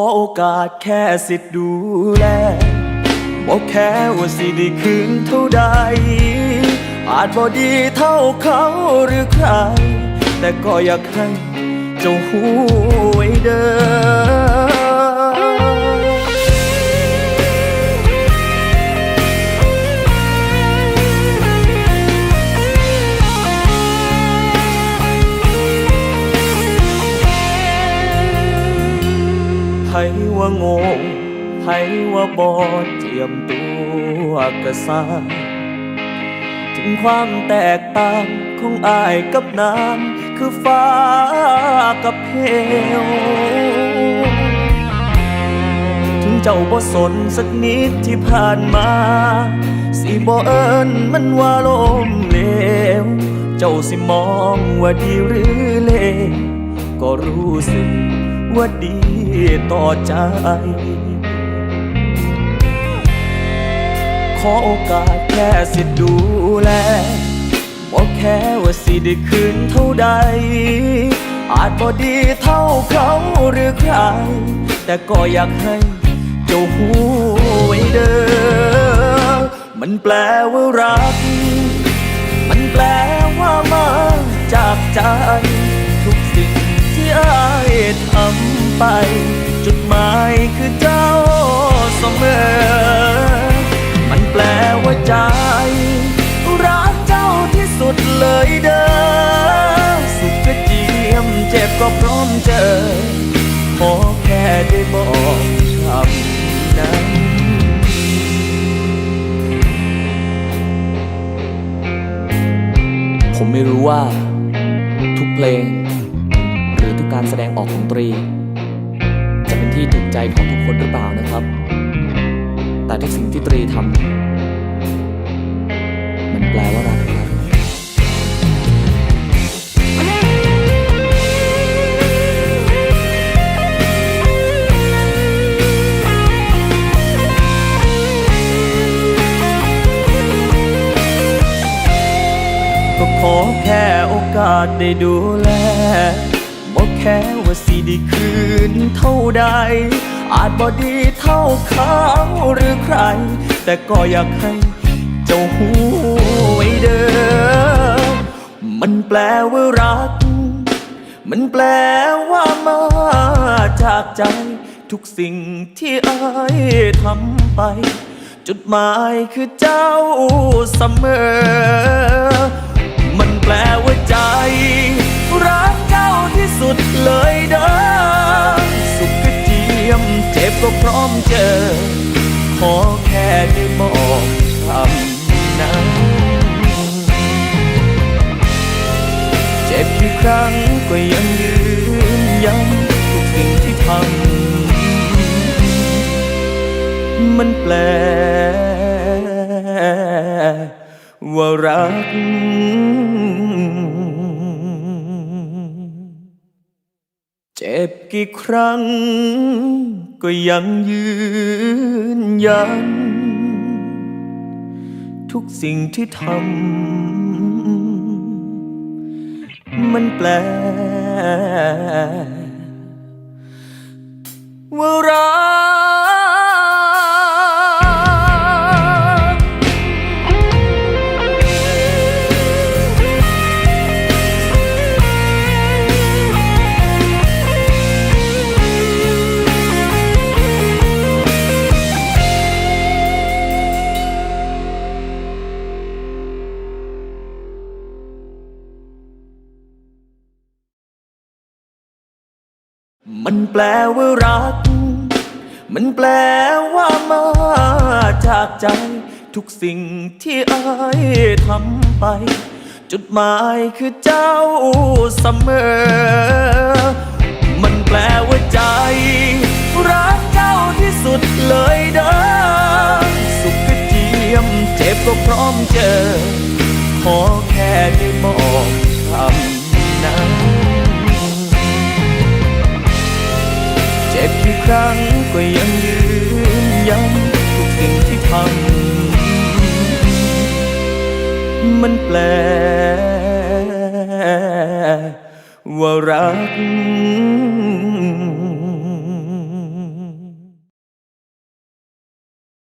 อโอกาสแค่สิทธิ์ดูแลบอกแค่ว่าสิได้คืนเท่าใด อาจบ่ดีเท่าเขาหรือใคร แต่ก็อยากให้เจ้าหูไว้เด้อ ว่างงให้ว่าบอดเจียมตัวกระสร้าถึงความแตกต่างของอายกับนางคือฟ้ากับเหวถึงเจ้าบ่สนสักนิดที่ผ่านมา สิบ่เอิญมันว่าลมเหลว เจ้าสิมองว่าดีหรือเลวก็รู้สึก ว่าดีต่อใจ ขอโอกาสแค่สิดูแลบอกแค่ว่าสิได้คืนเท่าใด อาจบ่ดีเท่าเขาหรือใคร แต่ก็อยากให้เจ้าหูไว้เด้อ มันแปลว่ารัก มันแปลว่ามาจากใจ ทุกสิ่งที่อาย ทำไป จุดหมายคือเจ้าเสมอ มันแปลว่าใจ รักเจ้าที่สุดเลยเด้อสุขก็เจียมเจ็บก็พร้อมเจอ ขอแค่ได้บอกคำนั้นผมไม่รู้ว่า ทุกเพลง การแสดงออกของตรี จะเป็นที่ถูกใจของทุกคนหรือเปล่านะครับ แต่ทุกสิ่งที่ตรีทำมันแปลว่ารักครับก็ขอแค่โอกาสได้ดูแล แค่ว่าสิได้คืนเท่าใด อาจบ่ดีเท่าเขาหรือใคร แต่ก็อยากให้เจ้าหูไว้เด้อมันแปลว่ารัก มันแปลว่ามาจากใจ ทุกสิ่งที่อายทำไป จุดหมายคือเจ้าเสมอ มันแปลว่าใจ ดเลยเด้อสุขก็เจียมเจ็บก็พร้อมเจอ ขอแค่ได้บอกคำนั้นเจ็บกี่ครั้งก็ยังยืนยันทุกสิ่งที่ทำมันแปลว่ารัก กี่ครั้ง ก็ยังยืนยัน ทุกสิ่งที่ทำมันแปล ว่ารัก มันแปลว่ารัก มันแปลว่ามาจากใจ ทุกสิ่งที่อายทำไป จุดหมายคือเจ้าเสมอ มันแปลว่าใจ รักเจ้าที่สุดเลยเด้อสุขก็เจียมเจ็บก็พร้อมเจอ ขอแค่ได้บอกคำนั้น กี่ครั้งก็ยังยืนยันทุกสิ่งที่ทำมันแปล ว่ารัก